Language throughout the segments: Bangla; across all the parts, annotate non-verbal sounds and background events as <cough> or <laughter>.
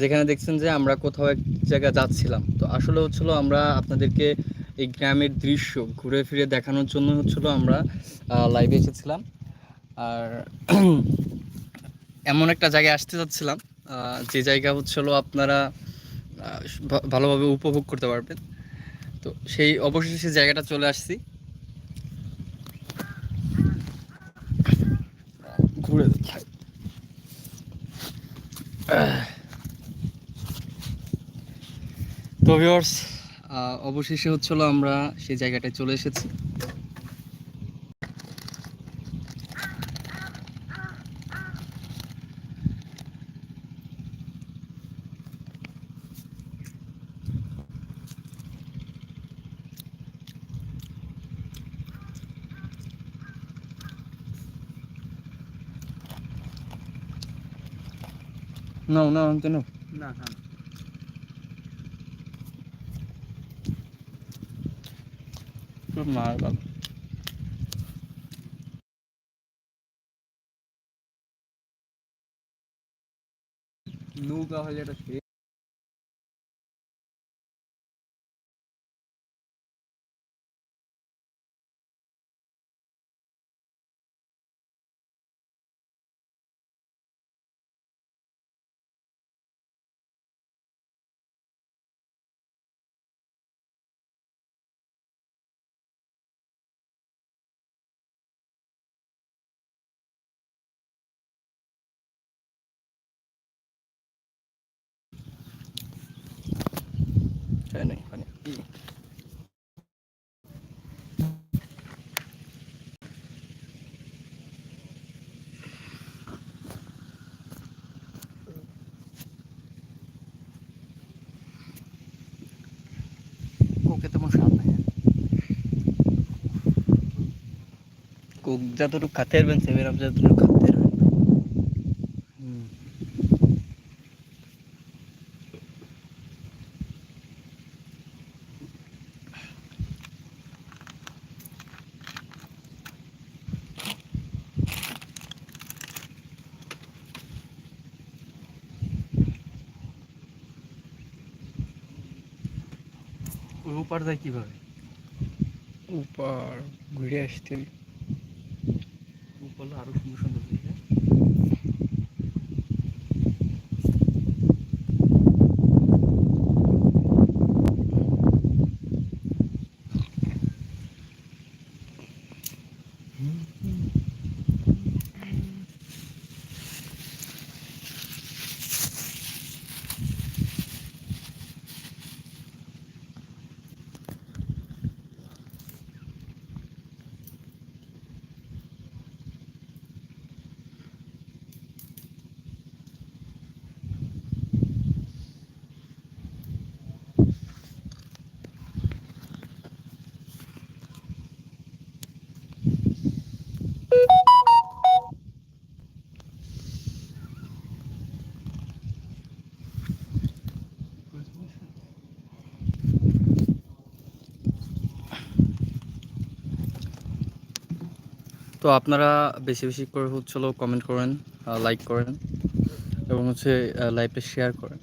যেখানে দেখছেন যে আমরা কোথাও এক জায়গায় যাচ্ছিলাম। তো আসলে হচ্ছিল আমরা আপনাদেরকে এই গ্রামের দৃশ্য ঘুরে ফিরে দেখানোর জন্য হচ্ছিল আমরা লাইভে এসেছিলাম। আর এমন একটা জায়গায় আসতে যাচ্ছিলাম যে জায়গা হচ্ছিল আপনারা ভালোভাবে উপভোগ করতে পারবেন। তো সেই অবশেষে সেই জায়গাটা চলে আসছি। তো ভিউয়ার্স অবশেষে হচ্ছিল আমরা সেই জায়গাটায় চলে এসেছি। No, no, no, no. না না মার বাবা নৌকা হলে এটা সে তাই নাই মানে ই। কোকে তেমন স্বাদ নাই কোক যতটুকু খাতে পারবেন সেভেন আপ যতটুকু খাতে পারবেন হুম ওই উপার যায় কীভাবে? ওপার ঘুরে আসতেন ওপারে আরও সুন্দর সুন্দর দিকে তো আপনারা বেশি বেশি করে হচ্ছিল কমেন্ট করেন লাইক করেন এবং হচ্ছে লাইভে শেয়ার করেন।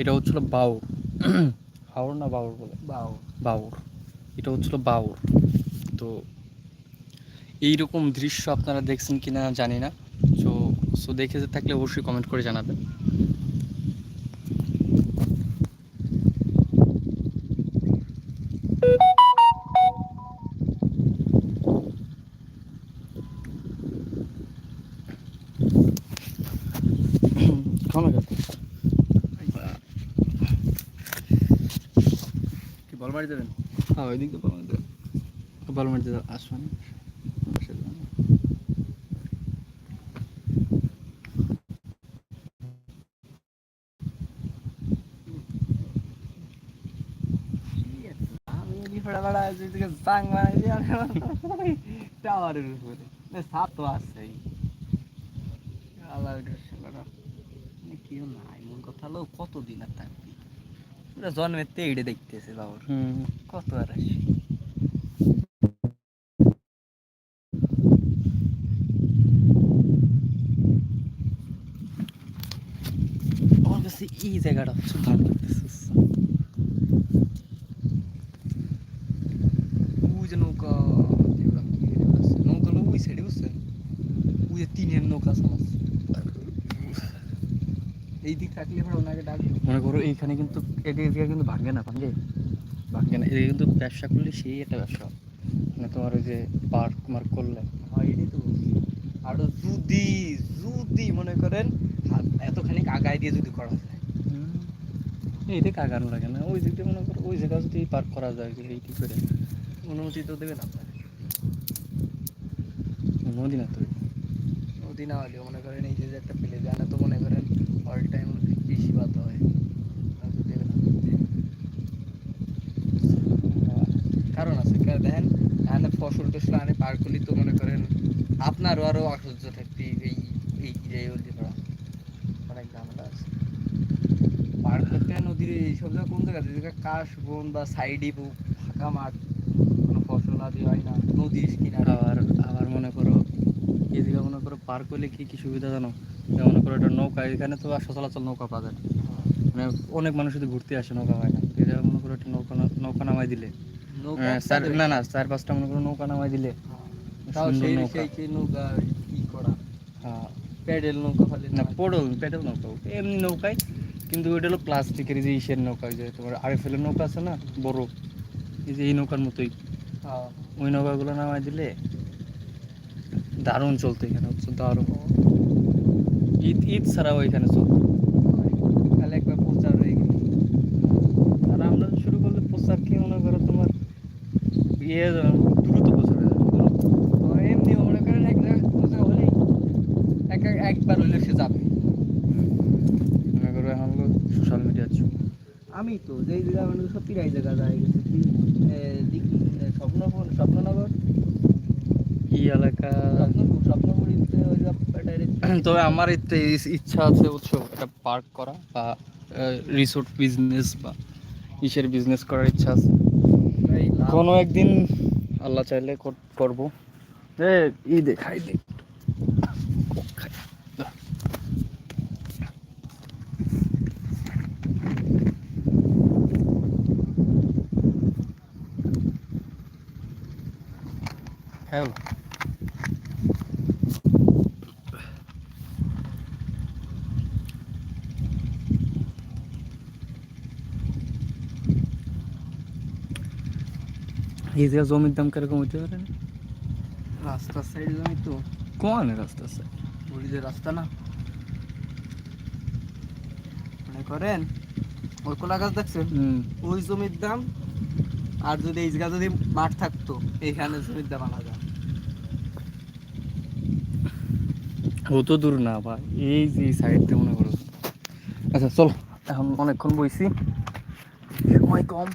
এটা হচ্ছিল বাউর। <clears throat> হাওর না বাউর বলে? বাও বাউর। এটা হচ্ছিল বাউর। তো এইরকম দৃশ্য আপনারা দেখছেন কিনা জানি না। তো সো দেখে থাকলে অবশ্যই কমেন্ট করে জানাবেন। খাতে কি বল মারি দেবেন হ্যাঁ ওই দিক যায় বল মারি দেবেন আসবেন আমি ফোড়া ফাড়া যেদিকে চাং মারাই দিয়ে টাওয়ারের উপরে না, সাপ তো আছেই আল্লাহ কেউ নাই মূল কথা হলো কতদিন আর থাকবি? ওরা জন্মের তো এইটা দেখতেছে বাবুর। কত আর আসি এই জায়গাটা ভালো লাগতেছে নৌকা নৌকা ওই সাইডে বুঝছেন ওই তিনের নৌকা সমাজ এই দিক থাকলে এবার ওনাকে ডাকবো মনে করো এইখানে কিন্তু এদিকে কিন্তু ভাঙে না ভাঙে ভাঙে না এদিকে কিন্তু ব্যবসা করলে সেই একটা ব্যবসা। মানে তোমার ওই যে পার্ক মার্ক করলে। হয় এটাই তো। যদি যদি মনে করেন এতখানি আগায় দিয়ে যদি করা যায়। এইটা কাগানো লাগে না ওই দিক দিয়ে মনে করো ওই জায়গা যদি পার্ক করা যায় যে এইটি করে? অনুমতি তো দেবেন আপনার। নদী না তো নদী না হলেও মনে করেন এই যে একটা প্লে জানা তো মনে করেন অল টাইম কৃষি বাদ হয়। কারণ আছে, কারণ দেখেন এখানে ফসল টসল আনে, পার তো মনে করেন আপনারও আরও অসহ্য থাকতে এই এই এই হলদি করা অনেক ঝামেলা আছে। পার করতে নদীর এইসব জায়গা, কোন জায়গা? যেটা কাশ বন বা সাইডে ফাঁকা মাঠ, কোনো ফসল আদি হয় না, নদীর কিনারে। আবার আবার মনে করো এদিকে মনে করো পার্ক করলে কি কি সুবিধা জানো? মনে করো একটা নৌকা এখানে তো আর সচরাচর নৌকা পাওয়া যায় মানে অনেক মানুষ যদি ঘুরতে আসে নৌকা হয় না এটা মনে করো একটা নৌকা নৌকা নামাই দিলে। নৌকা আহ, না না চার পাঁচটা মনে করো নৌকা নামাই দিলে। তাও সেই নৌকা। সেই নৌকা করা? হ্যাঁ। প্যাডেল নৌকা ফেলে না পড়ল পেটেল নৌকা। এমনি নৌকায় কিন্তু ওইটা হলো প্লাস্টিকের যে ইসের নৌকা যে তোমার আরএফএলের নৌকা আছে না বড়। এই যে এই নৌকার মতোই। হ্যাঁ। ওই নৌকাগুলো নামাই দিলে দারুণ চলতো এখানে হচ্ছে দারুণ। ঈদ ঈদ ছাড়াও এখানে চলতো। তাহলে একবার প্রচার হয়ে গেল। আর আমরা শুরু করলে প্রচার কি মনে করো তোমার ইয়ে দ্রুত প্রচার হয়ে যাবে এমনি মনে করেন এক জায়গায় প্রচার হলেই এক এক- একবার হলে সে যাবে। মনে করো এখন সোশ্যাল মিডিয়ার যুগ। আমি তো যেই জায়গা মানে সব প্রায় জায়গা যায় গেছে। স্বপ্নপুর স্বপ্ননগর এই এলাকা। <clears throat> তবে আমার ইচ্ছা আছে বুঝছ একটা পার্ক করা বা রিসোর্ট বিজনেস বা ইসের বিজনেস করার ইচ্ছা আছে। কোনো একদিন আল্লাহ চাইলে করব। ই দেখাই দে খাই। এই যে জমির দাম কীরকম হইতে পারে? রাস্তার সাইডে আমি তো। কোন রাস্তা আছে ওই যে রাস্তা না। মনে করেন ওই কলা গাছ দেখছেন? ওই জমির দাম আর যদি এই জায়গা যদি মাঠ থাকতো এইখানে জমির দাম আলাদা। অত দূর না ভাই এই যে সাইড দিয়ে মনে করো। আচ্ছা চলো এখন অনেকক্ষণ বইছি। সময় কম।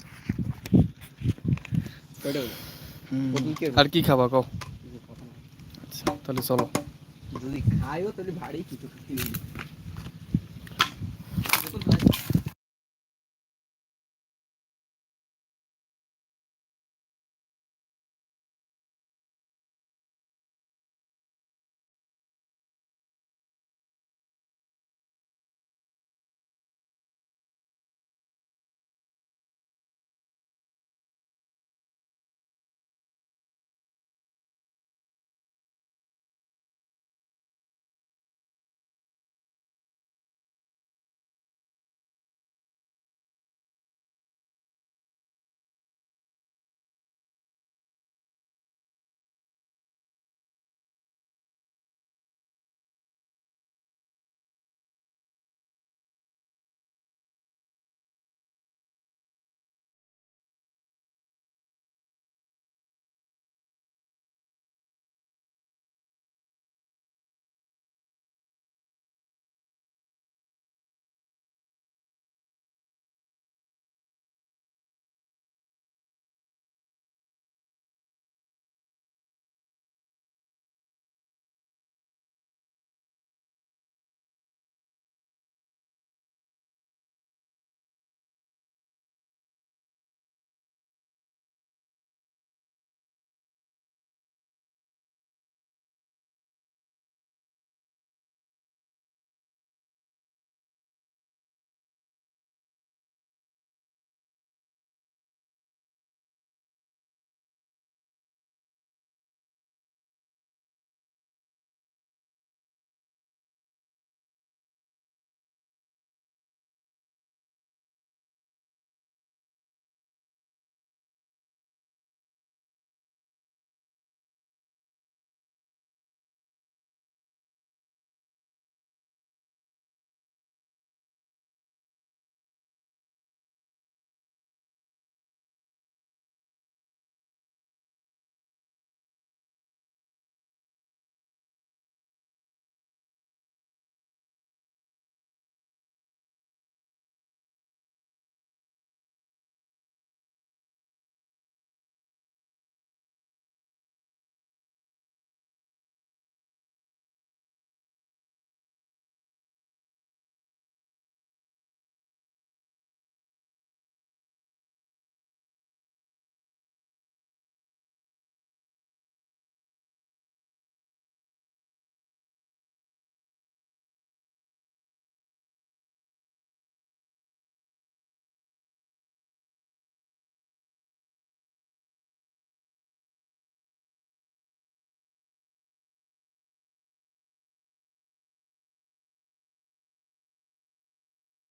আর কি খাবা কও? আচ্ছা তাহলে চলো। যদি খাইও তাহলে ভারী কিছু।